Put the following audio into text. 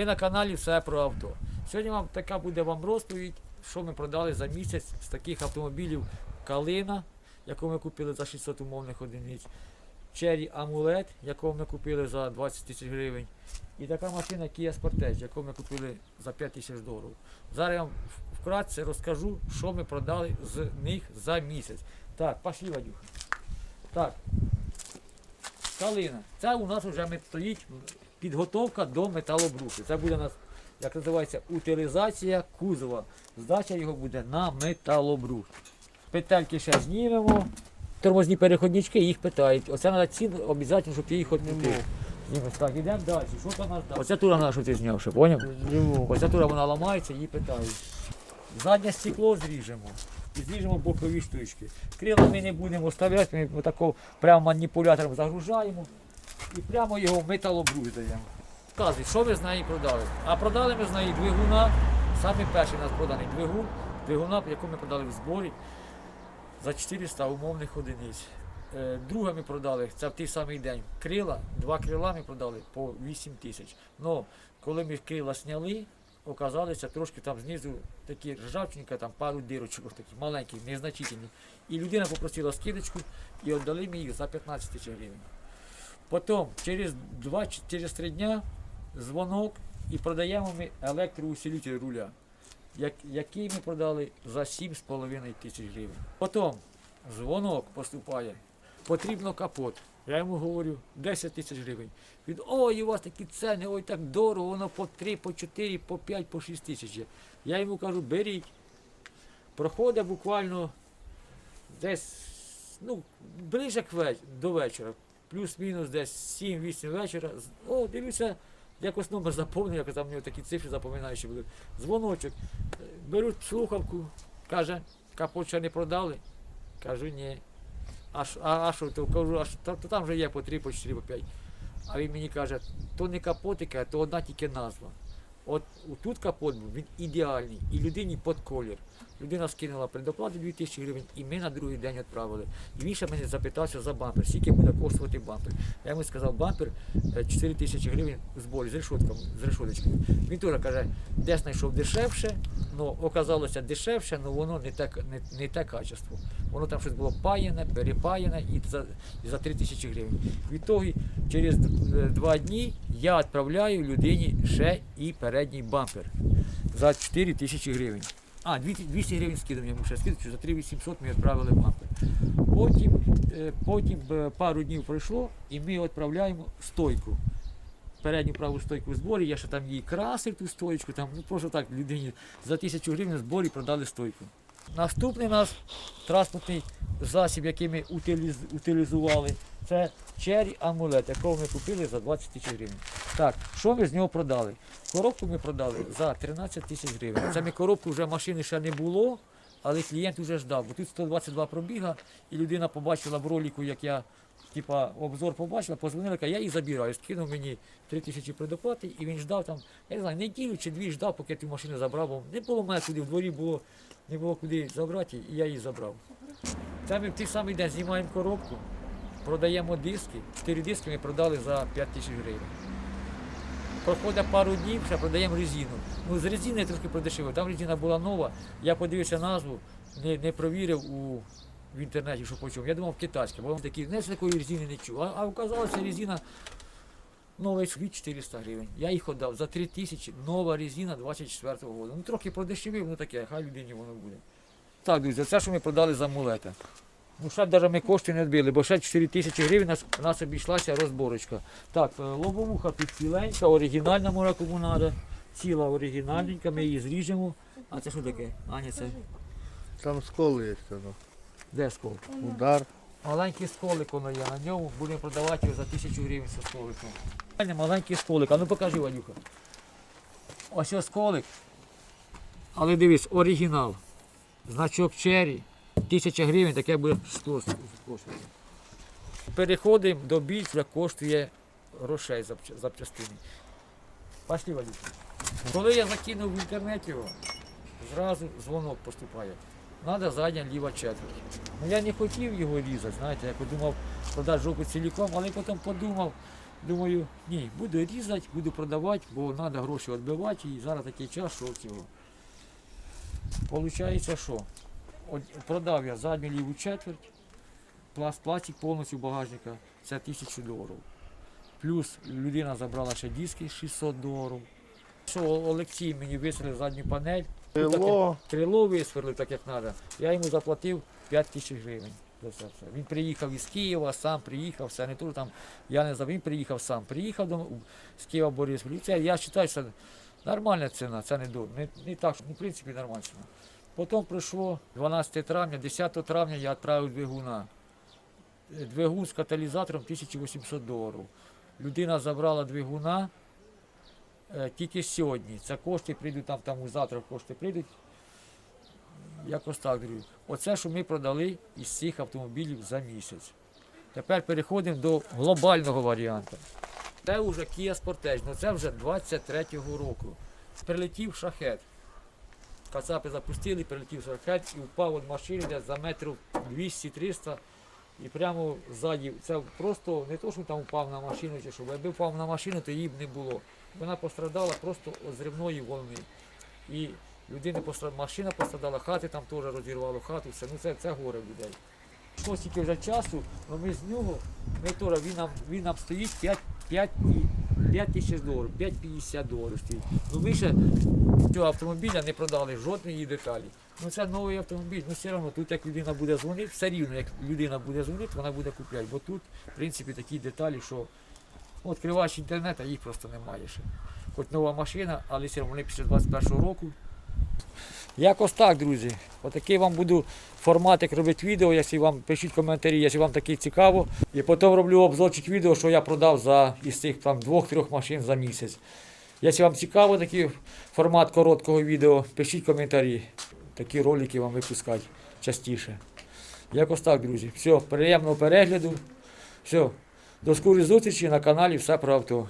Ви на каналі все про авто. Сьогодні вам така буде вам розповідь, що ми продали за місяць з таких автомобілів Калина, яку ми купили за 600 умовних одиниць. Cherry Amulet, якого ми купили за 20 тисяч гривень. І така машина Kia Sportage, яку ми купили за 5 тисяч доларів. Зараз я вам вкратце розкажу, що ми продали з них за місяць. Так, пошли, Вадюха. Так. Калина. Це у нас вже ми- стоїть підготовка до металобрухту. Це буде у нас, як називається, утилізація кузова. Здача його буде на металобрухт. Петельки ще знімемо. Тормозні переходнички, їх питають. Оце треба ціну, обов'язково, щоб ти їх. Знімеш. Так, йдемо далі. Що там нас далі? Оця тура наша, що ти зняв, ще, поняв? Оця тура вона ламається, її питають. Заднє стекло зріжемо. І зріжемо бокові штучки. Крила ми не будемо вставляти, ми отако прямо маніпулятором загружаємо і прямо його в. Вказуй, що ви з неї продали? А продали ми з неї двигуна. Саме перший у нас проданий двигун, двигуна, яку ми продали в зборі за 400 умовних одиниць. Е, Друге ми продали, це в той самий день. Крила, два крила ми продали по 8 тисяч. Но коли ми крила сняли, оказалося трошки там знизу такі ржавчинка, там пару дирочок такі маленькі, незначительні. І людина попросила скидочку і віддали ми їх за 15 тисяч гривень. Потім через 2 чи через дня дзвонок і продаємо ми електроусилитель руля, як, який ми продали за 7,5 тисяч гривень. Потім дзвонок поступає, потрібно капот. Я йому говорю 10 тисяч гривень. Він, ой, у вас такі ціни, ой, так дорого, воно по 3, по 4, по 5, по 6 тисяч. Я йому кажу, беріть. Проходить буквально десь, ну, ближе до вечора, плюс-мінус десь 7-8 вечора. О, дивлюся, якось номер заповнив, якось там нього такі цифри запоминаючі були. Дзвоночок. Беруть слухавку, каже, капот не продали. Кажу, ні. А, а, а що, то кажу, а то, то там вже є по 3, по 4, по 5. А він мені каже, то не капотика, то одна тільки назва. От тут капот був, він ідеальний, і людині під колір. Людина скинула предоплату 2000 гривень, і ми на другий день відправили. І він ще мене запитався за бампер, скільки буде коштувати бампер. Я йому сказав, бампер е, 4 тисячі гривень зборі з решотком, з решоточкою. Він теж каже, десь знайшов дешевше, але оказалося дешевше, але воно не те, не, не те качество. Воно там щось було паяне, перепаяне і за, і за 3 тисячі гривень. Відтоді через е, два дні я відправляю людині ще і передній бампер за 4 тисячі гривень. А, 200 200 гривень скидом йому ще скидочку, за 3800 ми відправили бампер. Потім, е, потім е, пару днів пройшло і ми відправляємо стойку. Передню праву стойку в зборі, я ще там її красив ту стоечку, там ну, просто так людині за тисячу гривень в зборі продали стойку. Наступний у нас транспортний засіб, який ми утиліз- утилізували, це Amulet, якого ми купили за 20 тисяч гривень. Так, що ми з нього продали? Коробку ми продали за 13 тисяч гривень. Ми коробку вже машини ще не було, але клієнт вже ждав. Бо тут 122 пробіга, і людина побачила в ролику, як я типа обзор побачила, позвонила, я її забираю. Скинув мені 3 тисячі предоплати, і він ждав там, я не знаю, неділю чи дві ждав, поки ту машину забрав, бо не було мене туди в дворі, було, не було куди забрати, і я її забрав. Це ми в той самий день знімаємо коробку, продаємо диски. Чотири диски ми продали за 5 тисяч гривень. Проходить пару днів, ще продаємо резину. Ну, з резини трошки продешевив. Там резина була нова, я подивився назву, не, не провірив у, в інтернеті, що по чому. Я думав китайська, бо такі, не такої резини не чув. А, а оказалося резина новий світ 400 гривень. Я їх віддав за 3 тисячі, нова резина 24-го року. Ну трохи продешевив, ну таке, хай людині воно буде. Так, друзі, це що ми продали за амулета. Ну, ще навіть ми кошти не відбили, бо ще 4 тисячі гривень нас, нас обійшлася розборочка. Так, е, лобовуха тут ціленька, оригінальна мора кому треба. Ціла оригінальненька, ми її зріжемо. А це що таке? Аня, це Там сколи є воно. де скол? Удар. Маленький сколик воно є, на ньому будемо продавати його за тисячу гривень зі сколиком. Маленький сколик, а ну покажи, Ванюха. Ось ось сколик. Але дивись, оригінал. Значок Cherry. Тисяча гривень, таке буде скло коштувати. Переходимо до більш, вже коштує грошей запчастини. Пошли, Валюха. Коли я закинув в інтернеті зразу дзвонок поступає. Надо задня ліва четверть. Ну я не хотів його різати, знаєте, я подумав продати жопу ціліком, але потім подумав, Думаю, ні, буду різати, буду продавати, бо треба гроші відбивати, і зараз такий час, що цього. Получається, що? Продав я задню ліву четверть, пласт, пластик повністю багажника, це 1000 доларів. Плюс людина забрала ще диски 600 доларів. Що Олексій мені висверлив задню панель, Ну. Крило, крило висверлив так, як треба. Я йому заплатив 5 тисяч гривень. Він приїхав із Києва, сам приїхав, все не то там, я не знаю, він приїхав сам, приїхав до, з Києва Борисполь. Це, я вважаю, що нормальна ціна, це не, не, не так, що, ну, в принципі, нормальна ціна. Потім прийшло 12 травня, 10 травня я відправив двигуна. Двигун з каталізатором 1800 доларів. Людина забрала двигуна е, тільки сьогодні. Це кошти прийдуть там, там завтра кошти прийдуть. Якось так, друзі. Оце, що ми продали із цих автомобілів за місяць. Тепер переходимо до глобального варіанту. Це вже Kia Sportage, ну це вже 23-го року. Прилетів шахет. Кацапи запустили, прилетів шахет і впав від машини десь за метрів 200-300 і прямо ззаді. Це просто не то, що там впав на машину чи що, бо якби впав на машину, то її б не було. Вона пострадала просто від зривної волни. І людина пострадала, машина пострадала, хати там теж розірвало хату, все. Ну це, це горе людей. Пройшло стільки вже часу, але ми з нього, ми теж, він нам, він нам стоїть 5, 5, і 5 тисяч доларів, 5,50 доларів. Ну ще цього автомобіля не продали жодної деталі. Ну це новий автомобіль, ну все одно тут як людина буде дзвонити, все рівно як людина буде дзвонити, вона буде купляти. Бо тут, в принципі, такі деталі, що відкриваєш інтернет, а їх просто немає ще. Хоч нова машина, але все одно вони після 21 року. Якось так, друзі. Отакий вам буду форматик робити відео, якщо вам пишіть коментарі, якщо вам таке цікаво. І потім роблю обзорчик відео, що я продав за із цих там двох-трьох машин за місяць. Якщо вам цікаво такий формат короткого відео, пишіть коментарі. Такі ролики вам випускати частіше. Якось так, друзі. Все, приємного перегляду. Все. До скорої зустрічі на каналі Все про авто.